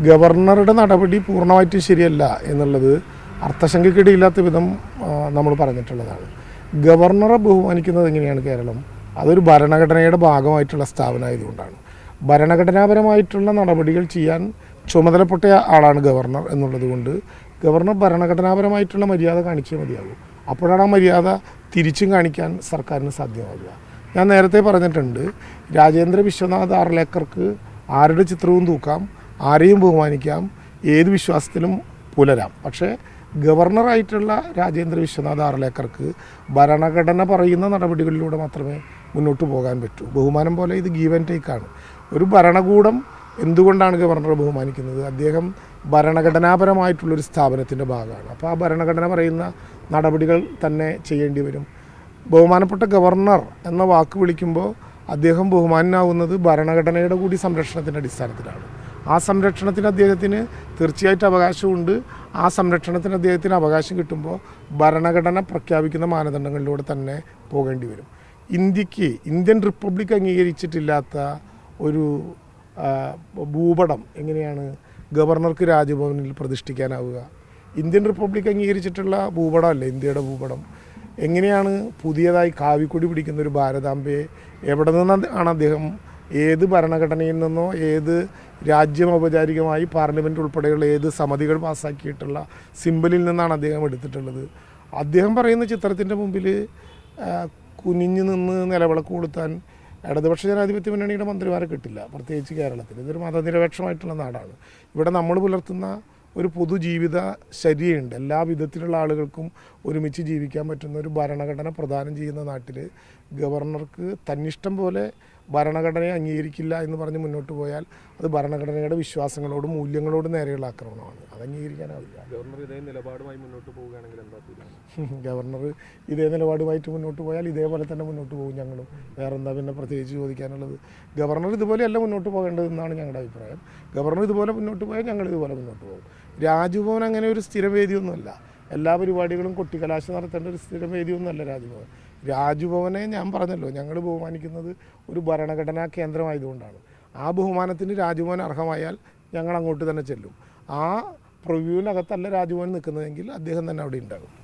ഗവർണറുടെ നടപടി പൂർണമായിട്ട് ശരിയല്ല എന്നുള്ളത് അർത്ഥശങ്കക്കിടയില്ലാത്ത വിധം നമ്മൾ പറഞ്ഞിട്ടുള്ളതാണ്. ഗവർണറെ ബഹുമാനിക്കുന്നത് എങ്ങനെയാണ് കേരളം? അതൊരു ഭരണഘടനയുടെ ഭാഗമായിട്ടുള്ള സ്ഥാപനമായതുകൊണ്ടാണ്. ഭരണഘടനാപരമായിട്ടുള്ള നടപടികൾ ചെയ്യാൻ ചുമതലപ്പെട്ട ആളാണ് ഗവർണർ എന്നുള്ളത് കൊണ്ട് ഗവർണർ ഭരണഘടനാപരമായിട്ടുള്ള മര്യാദ കാണിച്ചേ മതിയാകൂ. അപ്പോഴാണ് ആ മര്യാദ തിരിച്ചും കാണിക്കാൻ സർക്കാരിന് സാധ്യമാവുക. ഞാൻ നേരത്തെ പറഞ്ഞിട്ടുണ്ട് രാജേന്ദ്ര വിശ്വനാഥ് ആർലേക്കർക്ക് ആരുടെ ചിത്രവും തൂക്കാം ആരെയും ബഹുമാനിക്കാം ഏത് വിശ്വാസത്തിലും പുലരാം. പക്ഷേ ഗവർണറായിട്ടുള്ള രാജേന്ദ്ര വിശ്വനാഥ് ആർലേക്കർക്ക് ഭരണഘടന പറയുന്ന നടപടികളിലൂടെ മാത്രമേ മുന്നോട്ട് പോകാൻ പറ്റൂ. ബഹുമാനം പോലെ ഇത് ഗീവ് ആൻഡ് ടേക്ക് ആണ്. ഒരു ഭരണകൂടം എന്തുകൊണ്ടാണ് ഗവർണറെ ബഹുമാനിക്കുന്നത്? അദ്ദേഹം ഭരണഘടനാപരമായിട്ടുള്ളൊരു സ്ഥാപനത്തിന്റെ ഭാഗമാണ്. അപ്പോൾ ആ ഭരണഘടന പറയുന്ന നടപടികൾ തന്നെ ചെയ്യേണ്ടി വരും. ബഹുമാനപ്പെട്ട ഗവർണർ എന്ന വാക്ക് വിളിക്കുമ്പോൾ അദ്ദേഹം ബഹുമാനാവുന്നത് ഭരണഘടനയുടെ കൂടി സംരക്ഷണത്തിന്റെ അടിസ്ഥാനത്തിലാണ്. ആ സംരക്ഷണത്തിന് അദ്ദേഹത്തിന് തീർച്ചയായിട്ടും അവകാശമുണ്ട്. ആ സംരക്ഷണത്തിന് അദ്ദേഹത്തിന് അവകാശം കിട്ടുമ്പോൾ ഭരണഘടന പ്രഖ്യാപിക്കുന്ന മാനദണ്ഡങ്ങളിലൂടെ തന്നെ പോകേണ്ടി വരും. ഇന്ത്യയ്ക്ക് ഇന്ത്യൻ റിപ്പബ്ലിക് അംഗീകരിച്ചിട്ടില്ലാത്ത ഒരു ഭൂപടം എങ്ങനെയാണ് ഗവർണർക്ക് രാജ്ഭവനിൽ പ്രതിഷ്ഠിക്കാനാവുക? ഇന്ത്യൻ റിപ്പബ്ലിക് അംഗീകരിച്ചിട്ടുള്ള ഭൂപടമല്ലേ ഇന്ത്യയുടെ ഭൂപടം? എങ്ങനെയാണ് പുതിയതായി കാവിക്കൊടി പിടിക്കുന്ന ഒരു ഭാരതാംബയെ എവിടെ നിന്നാണ് അദ്ദേഹം ഏത് ഭരണഘടനയിൽ നിന്നോ ഏത് രാജ്യം ഔപചാരികമായി പാർലമെന്റ് ഉൾപ്പെടെയുള്ള ഏത് സമിതികൾ പാസ്സാക്കിയിട്ടുള്ള സിമ്പിളിൽ നിന്നാണ് അദ്ദേഹം എടുത്തിട്ടുള്ളത്. അദ്ദേഹം പറയുന്ന ചിത്രത്തിന്റെ മുമ്പിൽ കുനിഞ്ഞു നിന്ന് നിലവിളക്ക് കൊളുത്താൻ ഇടതുപക്ഷ ജനാധിപത്യ മുന്നണിയുടെ മന്ത്രിമാരെ കിട്ടില്ല. പ്രത്യേകിച്ച് കേരളത്തിൽ. ഇതൊരു മതനിരപേക്ഷമായിട്ടുള്ള നാടാണ്. ഇവിടെ നമ്മൾ പുലർത്തുന്ന ഒരു പൊതുജീവിത ശരിയുണ്ട്. എല്ലാ വിധത്തിലുള്ള ആളുകൾക്കും ഒരുമിച്ച് ജീവിക്കാൻ പറ്റുന്ന ഒരു ഭരണഘടന പ്രദാനം ചെയ്യുന്ന നാട്ടിൽ ഗവർണർക്ക് തന്നിഷ്ടം പോലെ ഭരണഘടനയെ അംഗീകരിക്കില്ല എന്ന് പറഞ്ഞ് മുന്നോട്ട് പോയാൽ അത് ഭരണഘടനയുടെ വിശ്വാസങ്ങളോടും മൂല്യങ്ങളോടും നേരെയുള്ള ആക്രമണമാണ്. അത് അംഗീകരിക്കാനാവില്ല. ഗവർണർ ഇതേ നിലപാടുമായി മുന്നോട്ട് പോവുകയാണെങ്കിൽ എന്താ ഗവർണർ ഇതേ നിലപാടുമായിട്ട് മുന്നോട്ട് പോയാൽ ഇതേപോലെ തന്നെ മുന്നോട്ട് പോകും ഞങ്ങളും. വേറെ എന്താ പിന്നെ പ്രത്യേകിച്ച് ചോദിക്കാനുള്ളത്? ഗവർണർ ഇതുപോലെയല്ല മുന്നോട്ട് പോകേണ്ടതെന്നാണ് ഞങ്ങളുടെ അഭിപ്രായം. ഗവർണർ ഇതുപോലെ മുന്നോട്ട് പോയാൽ ഞങ്ങൾ ഇതുപോലെ മുന്നോട്ട് പോകും. രാജ്ഭവൻ അങ്ങനെ ഒരു സ്ഥിരം വേദിയൊന്നുമല്ല എല്ലാ പരിപാടികളും കൊട്ടിക്കലാശം നടത്തേണ്ട ഒരു സ്ഥിരം വേദിയൊന്നുമല്ല രാജ്ഭവൻ. രാജ്ഭവനെ ഞാൻ പറഞ്ഞല്ലോ ഞങ്ങൾ ബഹുമാനിക്കുന്നത് ഒരു ഭരണഘടനാ കേന്ദ്രമായതുകൊണ്ടാണ്. ആ ബഹുമാനത്തിന് രാജ്ഭവൻ അർഹമായാൽ ഞങ്ങൾ അങ്ങോട്ട് തന്നെ ചെല്ലും. ആ പ്രിവ്യൂവിനകത്തല്ല രാജ്ഭവൻ നിൽക്കുന്നതെങ്കിൽ അദ്ദേഹം തന്നെ അവിടെ ഉണ്ടാകും.